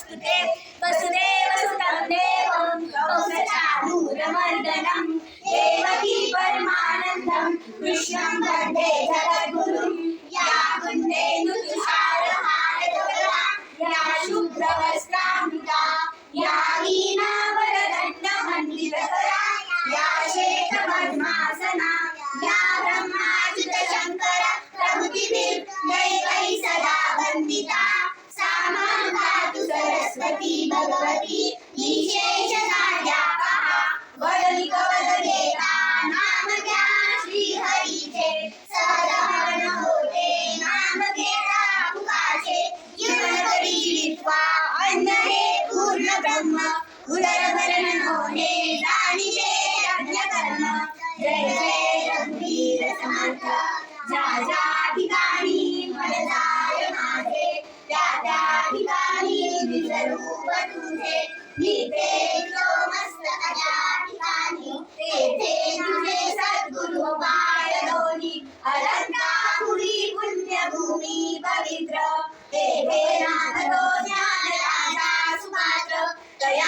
नमोऽस्तुते वसुदेव सुतं देवं कंसचाणूरमर्दनं देवकी परमानन्दं कृष्णं वंदे विद्वा अन्न हे पूर्ण ब्रह्म. उदरभरण होणे जाणीचे यज्ञकर्म जय जय रघुवीर समर्थ जा जा ठिकाणी मन जाय माझे त्या त्या ठिकाणी विजरूप तुझे. मी ते मस्त अजा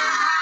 Yeah.